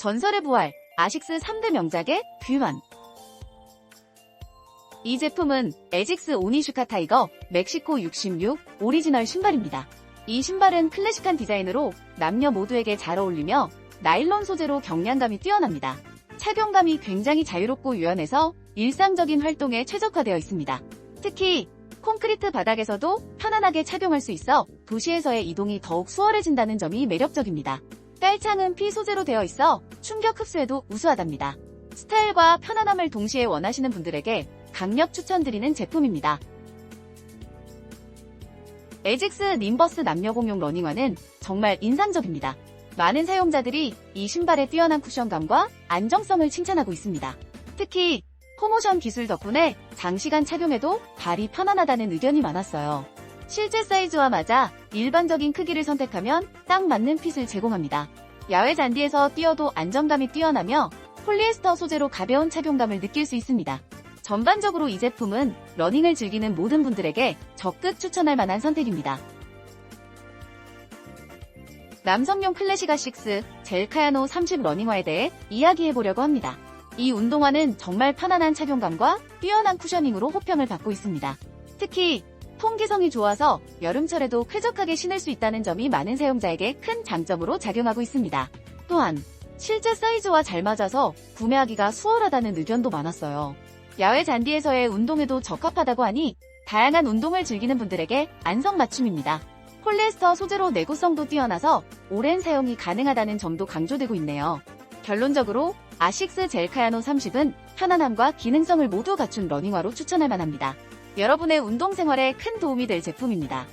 전설의 부활 아식스 3대 명작의 뷰만 이 제품은 에직스 오니슈카 타이거 멕시코 66 오리지널 신발입니다. 이 신발은 클래식한 디자인으로 남녀 모두에게 잘 어울리며 나일론 소재로 경량감이 뛰어납니다. 착용감이 굉장히 자유롭고 유연해서 일상적인 활동에 최적화되어 있습니다. 특히 콘크리트 바닥에서도 편안하게 착용할 수 있어 도시에서의 이동이 더욱 수월해진다는 점이 매력적입니다. 깔창은 피 소재로 되어 있어 충격 흡수에도 우수하답니다. 스타일과 편안함을 동시에 원하시는 분들에게 강력 추천드리는 제품입니다. 에직스 님버스 남녀 공용 러닝화는 정말 인상적입니다. 많은 사용자들이 이 신발의 뛰어난 쿠션감과 안정성을 칭찬하고 있습니다. 특히 포모션 기술 덕분에 장시간 착용해도 발이 편안하다는 의견이 많았어요. 실제 사이즈와 맞아 일반적인 크기를 선택하면 딱 맞는 핏을 제공합니다. 야외 잔디에서 뛰어도 안정감이 뛰어나며 폴리에스터 소재로 가벼운 착용감을 느낄 수 있습니다. 전반적으로 이 제품은 러닝을 즐기는 모든 분들에게 적극 추천할 만한 선택입니다. 남성용 클래식 아식스 젤카야노 30 러닝화에 대해 이야기해보려고 합니다. 이 운동화는 정말 편안한 착용감과 뛰어난 쿠셔닝으로 호평을 받고 있습니다. 특히 통기성이 좋아서 여름철에도 쾌적하게 신을 수 있다는 점이 많은 사용자에게 큰 장점으로 작용하고 있습니다. 또한 실제 사이즈와 잘 맞아서 구매하기가 수월하다는 의견도 많았어요. 야외 잔디에서의 운동에도 적합하다고 하니 다양한 운동을 즐기는 분들에게 안성맞춤입니다. 폴리에스터 소재로 내구성도 뛰어나서 오랜 사용이 가능하다는 점도 강조되고 있네요. 결론적으로 아식스 젤카야노 30은 편안함과 기능성을 모두 갖춘 러닝화로 추천할 만합니다. 여러분의 운동 생활에 큰 도움이 될 제품입니다.